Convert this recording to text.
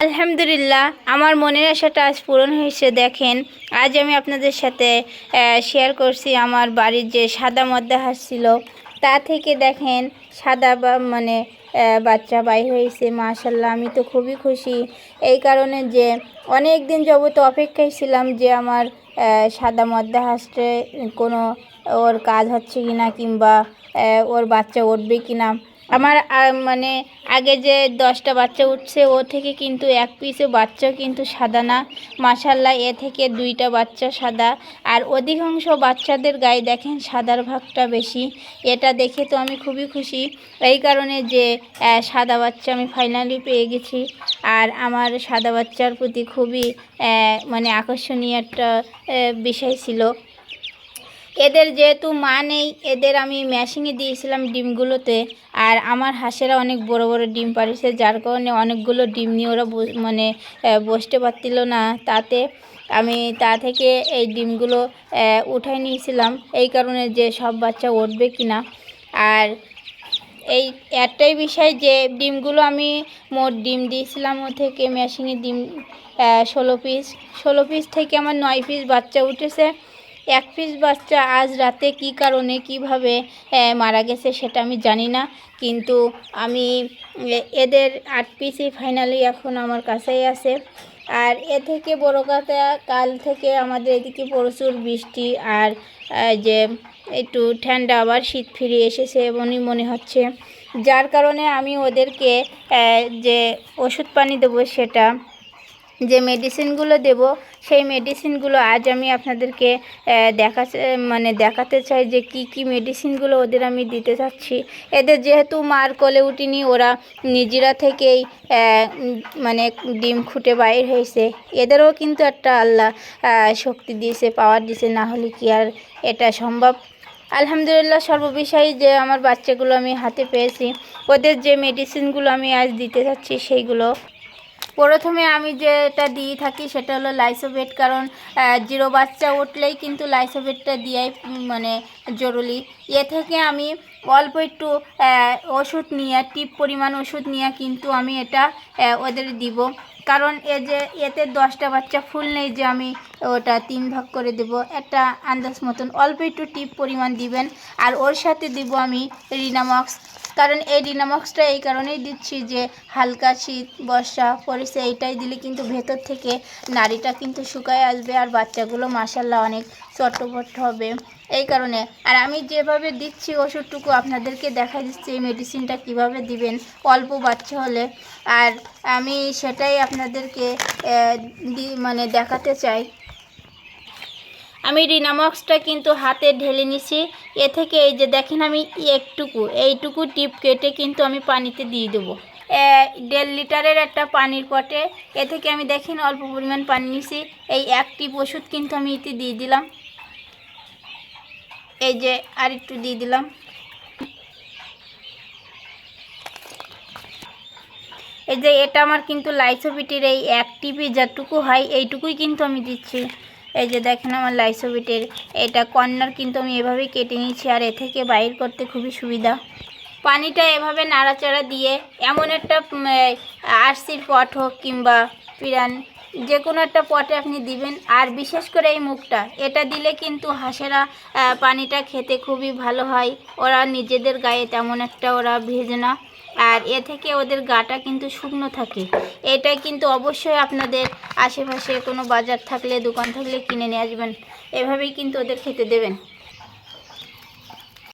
আলহামদুলিল্লাহ, আমার মনের আশাটা আজ পূরণ হয়েছে। দেখেন, আজ আমি আপনাদের সাথে শেয়ার করছি আমার বাড়ির যে সাদা মদ্দা হাঁস ছিল। তা থেকে দেখেন, সাদা বা মানে বাচ্চা বাইর হয়েছে মাশাল্লাহ আমি তো খুবই খুশি। এই কারণে যে অনেক দিন যাবত অপেক্ষায় ছিলাম যে আমার সাদা মদ্দা হাঁসটে কোনো ওর কাজ হচ্ছে কি না কিংবা ওর বাচ্চা উঠবে কি না আমার মানে আগে যে দশটা বাচ্চা উঠছে, ও থেকে কিন্তু এক পিসে বাচ্চা কিন্তু সাদা না। মাসাল্লাহ এ থেকে দুইটা বাচ্চা সাদা। আর অধিকাংশ বাচ্চাদের গায়ে দেখেন সাদার ভাগটা বেশি। এটা দেখে তো আমি খুবই খুশি। এই কারণে যে সাদা বাচ্চা আমি ফাইনালি পেয়ে গেছি। আর আমার সাদা বাচ্চার প্রতি খুবই মানে আকর্ষণীয় একটা বিষয় ছিল। এদের যেহেতু মা নেই, এদের আমি ম্যাশিংয়ে দিয়েছিলাম ডিমগুলোতে। আর আমার হাঁসেরা অনেক বড় বড় ডিম পাড়িয়েছে, যার কারণে অনেকগুলো ডিম নিয়ে ওরা মানে বসতে পারছিল না। তাতে আমি তা থেকে এই ডিমগুলো উঠাই নিয়েছিলাম। এই কারণে যে সব বাচ্চা উঠবে কি না আর এই একটাই বিষয় যে, ডিমগুলো আমি মোট ডিম দিয়েছিলাম ও থেকে মেশিনে ডিম ষোলো পিস। ষোলো পিস থেকে আমার নয় পিস বাচ্চা উঠেছে। এক পিস বাচ্চা আজ রাতে কি কারণে, কীভাবে মারা গেছে সেটা আমি জানি না। কিন্তু আমি এদের আট পিসই ফাইনালি এখন আমার কাছেই আছে। আর এ থেকে বড় কথা, কাল থেকে আমাদের এদিকে প্রচুর বৃষ্টি আর যে, একটু ঠান্ডা আবার শীত ফিরে এসেছে এমনই মনে হচ্ছে। যার কারণে আমি ওদেরকে যে, ওষুধ পানি দেবো সেটা যে মেডিসিনগুলো দেব, সেই মেডিসিনগুলো আজ আমি আপনাদেরকে দেখাতে মানে দেখাতে চাই যে কি কি মেডিসিনগুলো ওদের আমি দিতে চাচ্ছি। এদের যেহেতু মার কোলে উঠিনি, ওরা নিজেরা থেকেই মানে ডিম খুঁটে বাইর হয়েছে। এদেরও কিন্তু একটা আল্লাহ শক্তি দিয়েছে পাওয়ার দিয়েছে, না হলে কি আর এটা সম্ভব? আলহামদুলিল্লাহ সর্ববিষয়ে যে আমার বাচ্চাগুলো আমি হাতে পেয়েছি, ওদের যে মেডিসিনগুলো আমি আজ দিতে চাচ্ছি, সেইগুলো প্রথমে আমি যেটা দিয়ে থাকি সেটা হলো লাইসোভেট কারণ জিরো বাচ্চা উঠলেই কিন্তু লাইসোভেটটা দিয়াই মানে জরুরি। এ থেকে আমি অল্প একটু ওষুধ নিয়ে, টিপ পরিমাণ ওষুধ নিয়ে কিন্তু আমি এটা ওদের দিব। কারণ এ যে, এতে দশটা বাচ্চা ফুল নেই যে আমি ওটা তিন ভাগ করে দেব। একটা আন্দাজ মতন অল্প একটু টিপ পরিমাণ দিবেন। আর ওর সাথে দিব আমি রিনামক্স। কারণ এই ডিনামক্সটা এই কারণেই দিচ্ছি যে হালকা শীত, বর্ষা পড়েছে এইটাই দিলে কিন্তু ভেতর থেকে নাড়িটা কিন্তু শুকায় আসবে আর বাচ্চাগুলো মাসাল্লাহ অনেক চট্টপট হবে। এই কারণে আর আমি যেভাবে দিচ্ছি ওষুধটুকু আপনাদেরকে দেখা দিচ্ছি এই মেডিসিনটা কীভাবে দিবেন অল্প বাচ্চা হলে। আর আমি সেটাই আপনাদেরকে মানে দেখাতে চাই। আমি রিনামক্সটা কিন্তু হাতে ঢেলে নিছি। এ থেকে এই যে দেখেন আমি একটুকু, এইটুকু টিপ কেটে কিন্তু আমি পানিতে দিয়ে দেবো। দেড় লিটারের একটা পানির পটে। এ থেকে আমি দেখেন অল্প পরিমাণ পানি নিছি। এই একটি ওষুধ কিন্তু আমি এতে দিয়ে দিলাম। এই যে আর একটু দিয়ে দিলাম। এই যে এটা আমার কিন্তু লাইসোপিটির এই এক টিপি যতটুকু হয়, এইটুকুই কিন্তু আমি দিচ্ছি। এই যে দেখেন আমার লাইসোবিটের, এটা কর্নার কিন্তু আমি এভাবেই কেটে নিয়েছি আর এ থেকে বাইর করতে খুবই সুবিধা। পানিটা এভাবে নাড়াচাড়া দিয়ে এমন একটা আরসির পট হোক কিংবা পিরান যে কোনো একটা পটে আপনি দিবেন। আর বিশেষ করে এই মুখটা, এটা দিলে কিন্তু হাঁসেরা পানিটা খেতে খুবই ভালো হয়। ওরা নিজেদের গায়ে তেমন একটা ওরা ভেজে না। আর এ থেকে ওদের গাটা কিন্তু শুকনো থাকে। এটা কিন্তু অবশ্যই আপনাদের আশেপাশে কোনো বাজার থাকলে, দোকান থাকলে কিনে নিয়ে আসবেন। এভাবেই কিন্তু ওদের খেতে দেবেন।